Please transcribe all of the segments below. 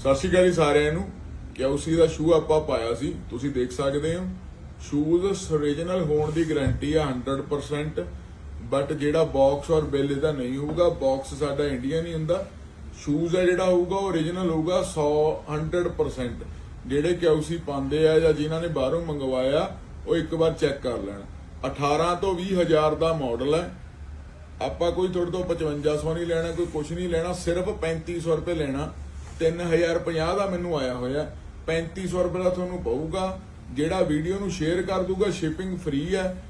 ਸਤਿ ਸ਼੍ਰੀ ਅਕਾਲ ਜੀ ਸਾਰਿਆਂ ਨੂੰ। ਕਿਉਸੀ ਦਾ ਸ਼ੂ ਆਪਾਂ ਪਾਇਆ ਸੀ? ਤੁਸੀਂ ਦੇਖ ਸਕਦੇ ਹੋ। ਸ਼ੂਜ਼ ਓਰੀਜਨਲ ਹੋਣ ਦੀ ਗਾਰੰਟੀ ਆ 100% ਬਟ ਜਿਹੜਾ ਬਾਕਸ ਔਰ ਬਿੱਲ ਇਹਦਾ ਨਹੀਂ ਹੋਊਗਾ ਬਾਕਸ ਸਾਡਾ ਇੰਡੀਅਨ ਹੀ ਹੁੰਦਾ। ਸ਼ੂਜ਼ ਆ ਜਿਹੜਾ ਹੋਊਗਾ, ਉਹ ਓਰੀਜਨਲ ਹੋਊਗਾ 100 100% ਜਿਹੜੇ ਕਿਉਸੀ ਪਾਉਂਦੇ ਆ ਜਾਂ ਜਿਨ੍ਹਾਂ ਨੇ ਬਾਹਰੋਂ ਮੰਗਵਾਇਆ, ਉਹ ਇੱਕ ਵਾਰ ਚੈੱਕ ਕਰ ਲੈਣ। 18 ਤੋਂ 20 ਹਜ਼ਾਰ ਦਾ ਮਾਡਲ ਹੈ। ਆਪਾਂ ਕੋਈ ਤੁਹਾਡੇ ਤੋਂ 5500 ਨਹੀਂ ਲੈਣਾ, ਕੋਈ ਕੁਝ ਨਹੀਂ ਲੈਣਾ, ਸਿਰਫ 3500 ਰੁਪਏ ਲੈਣਾ। 3050 ਦਾ ਮੈਨੂੰ ਆਇਆ ਹੋਇਆ। 3500 ਰੁਪਏ ਦਾ ਤੁਹਾਨੂੰ ਪਊਗਾ। ਜਿਹੜਾ ਵੀਡੀਓ ਨੂੰ ਸ਼ੇਅਰ ਕਰ ਦੂਗਾ ਸ਼ਿਪਿੰਗ ਫ੍ਰੀ ਹੈ।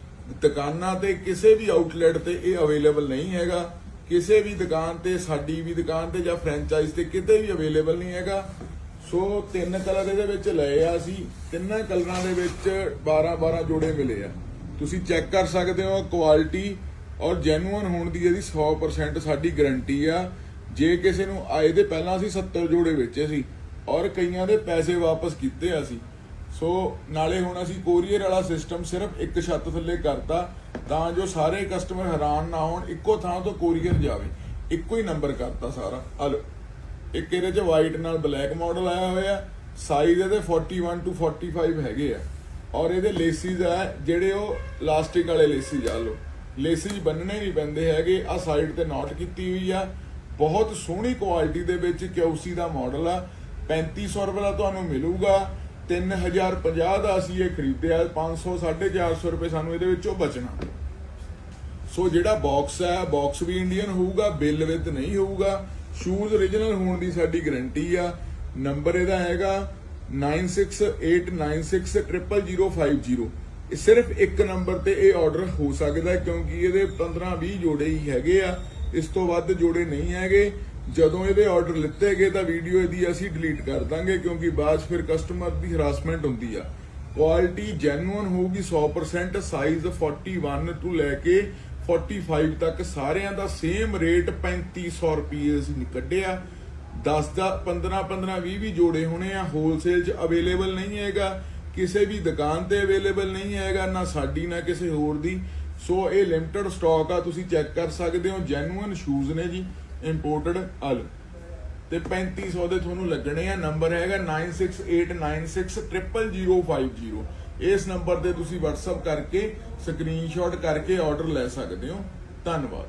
ਦੁਕਾਨਾਂ ਤੇ ਕਿਸੇ ਵੀ ਆਊਟਲੈਟ ਤੇ ਇਹ ਅਵੇਲੇਬਲ ਨਹੀਂ ਹੈਗਾ। ਕਿਸੇ ਵੀ ਦੁਕਾਨ ਤੇ, ਸਾਡੀ ਵੀ ਦੁਕਾਨ ਤੇ ਜਾਂ ਫਰੈਂਚਾਈਜ਼ ਤੇ ਕਿਤੇ ਵੀ ਅਵੇਲੇਬਲ ਨਹੀਂ ਹੈਗਾ। ਸੋ ਤਿੰਨ ਕਲਰ ਇਹਦੇ ਵਿੱਚ ਲਏ ਆ ਅਸੀਂ। ਤਿੰਨਾਂ ਕਲਰਾਂ ਦੇ ਵਿੱਚ 12 12 ਜੋੜੇ ਮਿਲੇ ਆ। ਤੁਸੀਂ ਚੈੱਕ ਕਰ ਸਕਦੇ ਹੋ ਕੁਆਲਿਟੀ ਔਰ ਜੈਨੂਅਨ ਹੋਣ ਦੀ ਇਹਦੀ 100% ਸਾਡੀ ਗਾਰੰਟੀ ਆ। ਜੇ ਕਿਸੇ ਨੂੰ ਆਏ ਦੇ ਪਹਿਲਾਂ ਅਸੀਂ 70 ਜੋੜੇ ਵੇਚੇ ਸੀ ਔਰ ਕਈਆਂ ਦੇ ਪੈਸੇ ਵਾਪਸ ਕੀਤੇ ਆ ਅਸੀਂ, ਸੋ ਨਾਲੇ ਹੁਣ ਅਸੀਂ ਕੋਰੀਅਰ ਵਾਲਾ ਸਿਸਟਮ ਸਿਰਫ ਇੱਕ ਛੱਤ ਥੱਲੇ ਕਰਤਾ, ਤਾਂ ਜੋ ਸਾਰੇ ਕਸਟਮਰ ਹੈਰਾਨ ਨਾ ਹੋਣ, ਇੱਕੋ ਥਾਂ ਤੋਂ ਕੋਰੀਅਰ ਜਾਵੇ, ਇੱਕੋ ਹੀ ਨੰਬਰ ਕਰਤਾ ਸਾਰਾ। ਹਲ, ਇੱਕ ਇਹਦੇ 'ਚ ਵਾਈਟ ਨਾਲ ਬਲੈਕ ਮਾਡਲ ਆਇਆ ਹੋਇਆ ਸਾਈਜ਼ ਇਹਦੇ 41 ਟੂ 45 ਹੈਗੇ ਆ। ਔਰ ਇਹਦੇ ਲੇਸਿਸ ਆ, ਜਿਹੜੇ ਉਹ ਲਾਸਟਿਕ ਵਾਲੇ ਲੇਸਿਸ ਆ ਲੋ ਲੇਸਿਸ ਬੰਨਣੇ ਨਹੀਂ ਪੈਂਦੇ ਹੈਗੇ ਆ ਸਾਈਡ ਤੇ ਨੋਟ ਕੀਤੀ ਹੋਈ ਆ ਬਹੁਤ ਸੋਹਣੀ ਕੁਆਲਿਟੀ ਦੇ ਵਿੱਚ ਕਿਉਸੀ ਦਾ ਮਾਡਲ ਆ। 3500 ਰੁਪਏ ਦਾ ਤੁਹਾਨੂੰ ਮਿਲੂਗਾ। 3050 ਦਾ ਅਸੀਂ ਇਹ ਖਰੀਦਿਆ। 500 450 ਰੁਪਏ ਸਾਨੂੰ ਇਹਦੇ ਵਿੱਚੋਂ ਬਚਣਾ। ਸੋ ਜਿਹੜਾ ਬਾਕਸ ਹੈ ਬਾਕਸ ਵੀ ਇੰਡੀਅਨ ਹੋਊਗਾ ਬਿੱਲ ਵਿਦ ਨਹੀਂ ਹੋਊਗਾ। ਸ਼ੂਜ਼ origignal ਹੋਣ ਦੀ ਸਾਡੀ ਗਾਰੰਟੀ ਆ। ਨੰਬਰ ਇਹਦਾ ਹੈਗਾ 9689600050 ਇਹ ਸਿਰਫ ਇੱਕ ਨੰਬਰ ਤੇ ਇਹ ਆਰਡਰ ਹੋ ਸਕਦਾ ਕਿਉਂਕਿ ਇਹਦੇ 15 20 ਜੋੜੇ ਹੀ ਹੈਗੇ ਆ। ਇਸ ਤੋਂ ਵੱਧ ਜੋੜੇ ਨਹੀਂ ਹੈਗੇ। ਜਦੋਂ ਇਹਦੇ ਆਰਡਰ ਲਿੱਤੇ ਗਏ ਤਾਂ ਵੀਡੀਓ ਇਹਦੀ ਅਸੀਂ ਡਿਲੀਟ ਕਰ ਦਾਂਗੇ ਕਿਉਂਕਿ ਬਾਅਦ 'ਚ ਫਿਰ ਕਸਟਮਰ ਦੀ ਹਰਾਸਮੈਂਟ ਹੁੰਦੀ ਆ। ਕੁਆਲਿਟੀ ਜੈਨੂਅਨ ਹੋਊਗੀ 100% ਸਾਈਜ਼ 41 ਤੋਂ ਲੈ ਕੇ 45 ਤੱਕ ਸਾਰਿਆਂ ਦਾ ਸੇਮ ਰੇਟ 3500 ਰੁਪਏ ਅਸੀਂ ਕੱਢਿਆ। 10 ਦਾ 15 15 20 20 ਜੋੜੇ ਹੋਣੇ ਆ ਹੋਲਸੇਲ 'ਚ ਅਵੇਲੇਬਲ ਨਹੀਂ ਹੈਗਾ। ਕਿਸੇ ਵੀ ਦੁਕਾਨ ਤੇ ਅਵੇਲੇਬਲ ਨਹੀਂ ਹੈਗਾ, ਨਾ ਸਾਡੀ, ਨਾ ਕਿਸੇ ਹੋਰ ਦੀ। ਸੋ ਇਹ ਲਿਮਟਿਡ ਸਟਾਕ ਆ, ਤੁਸੀਂ ਚੈੱਕ ਕਰ ਸਕਦੇ ਹੋ ਜੈਨੂਅਨ ਸ਼ੂਜ਼ ਨੇ ਜੀ ਇੰਪੋਰਟਡ ਅਲ। ਤੇ 3500 ਦੇ ਤੁਹਾਨੂੰ ਲੱਗਣੇ ਆ ਨੰਬਰ ਹੈਗਾ 9689600050 ਇਸ ਨੰਬਰ ਤੇ ਤੁਸੀਂ WhatsApp ਕਰਕੇ ਸਕਰੀਨਸ਼ਾਟ ਕਰਕੇ ਆਰਡਰ ਲੈ ਸਕਦੇ ਹੋ। ਧੰਨਵਾਦ।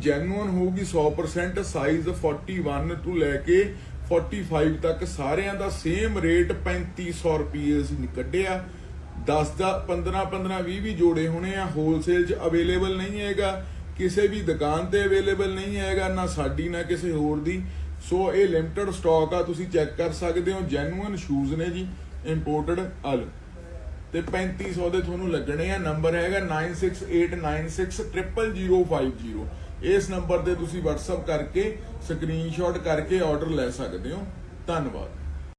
ਜੈਨੂਅਨ ਹੋਊਗੀ 100% ਸਾਈਜ਼ 41 ਤੋਂ ਲੈ ਕੇ 45 ਤੱਕ ਸਾਰਿਆਂ ਦਾ ਸੇਮ ਰੇਟ 3500 ਰੁਪਏ ਅਸੀਂ ਕੱਢਿਆ। 10 ਦਾ 15 15 20 20 ਜੋੜੇ ਹੋਣੇ ਆ ਹੋਲਸੇਲ 'ਚ ਅਵੇਲੇਬਲ ਨਹੀਂ ਹੈਗਾ, ਕਿਸੇ ਵੀ ਦੁਕਾਨ ਤੇ ਅਵੇਲੇਬਲ ਨਹੀਂ ਹੈਗਾ, ਨਾ ਸਾਡੀ, ਨਾ ਕਿਸੇ ਹੋਰ ਦੀ। ਸੋ ਇਹ ਲਿਮਟਿਡ ਸਟਾਕ ਆ, ਤੁਸੀਂ ਚੈੱਕ ਕਰ ਸਕਦੇ ਹੋ ਜੈਨੂਅਨ ਸ਼ੂਜ਼ ਨੇ ਜੀ ਇੰਪੋਰਟਡ ਅਲ। ਤੇ 3500 ਦੇ ਤੁਹਾਨੂੰ ਲੱਗਣੇ ਆ ਨੰਬਰ ਹੈਗਾ 9689600050 ਇਸ ਨੰਬਰ ਤੇ ਤੁਸੀਂ WhatsApp ਕਰਕੇ ਸਕਰੀਨਸ਼ਾਟ ਕਰਕੇ ਆਰਡਰ ਲੈ ਸਕਦੇ ਹੋ। ਧੰਨਵਾਦ।